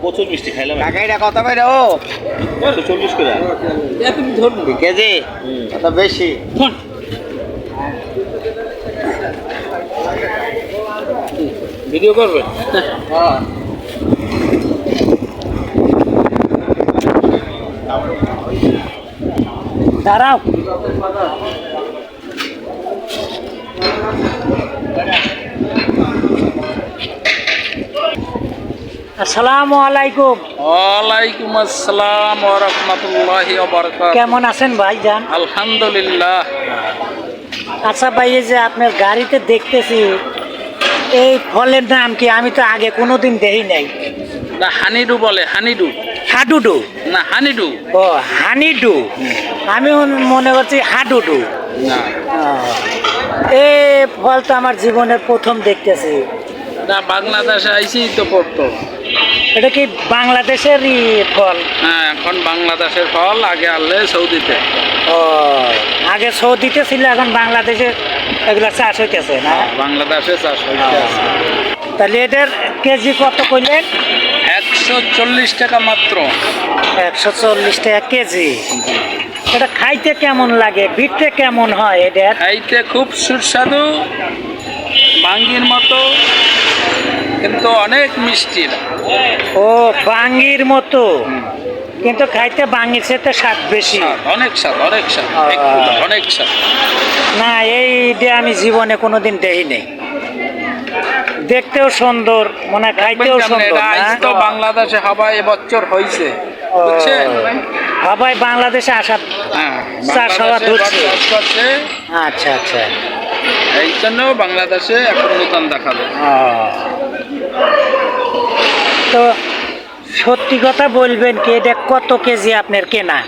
প্রচুর মিষ্টি খাইলাম কাকা এটা কত বাইরে ও। একশো চল্লিশ করে। তুমি ধরবো কেজি? কত বেশি। ভিডিও করবে? দাঁড়াও। আসসালামু আলাইকুম। ওয়ালাইকুম আসসালাম ওয়া রাহমাতুল্লাহি ওয়া বারাকাতুহু। কেমন আছেন ভাইজান আলহামদুলিল্লাহ। আচ্ছা ভাই এই যে আপনার গাড়িতে দেখতেছি এই ফলের নাম কি? আমি তো আগে কোনোদিন দেখি নাই। না হানিডু বলে হানিডু। হাডুডু? না হানিডু। ও হানিডু। আমি মনে করছি হাডুডু। না। এই ফল তো আমার জীবনের প্রথম দেখতেছি। না বাংলাদেশে আইসি তো পড়তো। এটা কি বাংলাদেশেরই ফল? হ্যাঁ এখন বাংলাদেশের ফল আগে আনলে সৌদিতে। ও আগে সৌদিতে ছিল এখন বাংলাদেশে এগুলা চাষ হইতেছে না? বাংলাদেশে চাষ হইতে আছে তাহলে এটার কেজি কত কইলেন? একশো চল্লিশ টাকা মাত্র। একশো চল্লিশ টাকা কেজি। এটা খাইতে কেমন লাগে? বিটতে কেমন হয় এটার খাইতে খুব সুস্বাদু। বাঙ্গির মতো কিন্তু অনেক মিষ্টি। ও বাঙ্গির মতো। কিন্তু খাইতে বাঙ্গির সাথে স্বাদ বেশি। অনেক স্বাদ অনেক স্বাদ অনেক স্বাদ। না এইটা আমি জীবনে কোনোদিন নাই। দেখতেও সুন্দর মানে খাইতেও সুন্দর তো বাংলাদেশে হাওয়া এবছর হয়েছে সবাই বাংলাদেশে আসা হ্যাঁ চাষ হওয়া আচ্ছা আচ্ছা। এই জন্য বাংলাদেশে এখন নতুন দেখাবে ও। তো সত্যি কথা বলবেন কি এটা কত কেজি আপনার কেনা?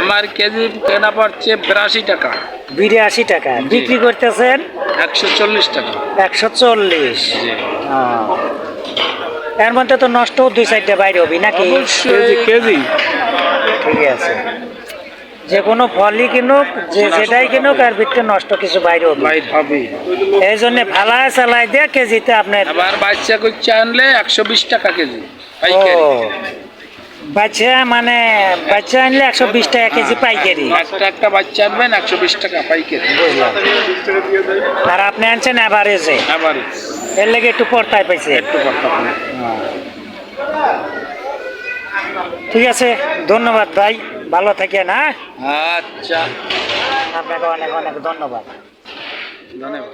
আমার কেজি কেনা পড়ছে বিরাশি টাকা। বিরাশি টাকা। বিক্রি করতেছেন? একশো চল্লিশ টাকা। একশো চল্লিশ। এর মধ্যে তো নষ্ট দুই সাইডে বাইরে হবি নাকি? কেজি ঠিক আছে। যে কোনো ফলই কিনুক যে যেটাই কিনুক আর ভিতরে নষ্ট কিছু বাইরে হবে। হবে। এই জন্য ভালা চালাই দিয়ে কেজিতে আপনার আবার বাচ্চা কুচ্চা আনলে একশো বিশ টাকা কেজি বাচ্চা মানে বাচ্চা আনলে একশো বিশ টাকা কেজি পাইকারি। একটা একটা বাচ্চা আনবেন একশো বিশ টাকা পাইকারি। আর আপনি আনছেন অ্যাভারেজে এর লেগে একটু পড়তায় পাইছে। একটু কথা ঠিক আছে ধন্যবাদ ভাই। ভালো থাকেন হ্যাঁ? আচ্ছা। আপনাকে অনেক অনেক ধন্যবাদ। ধন্যবাদ।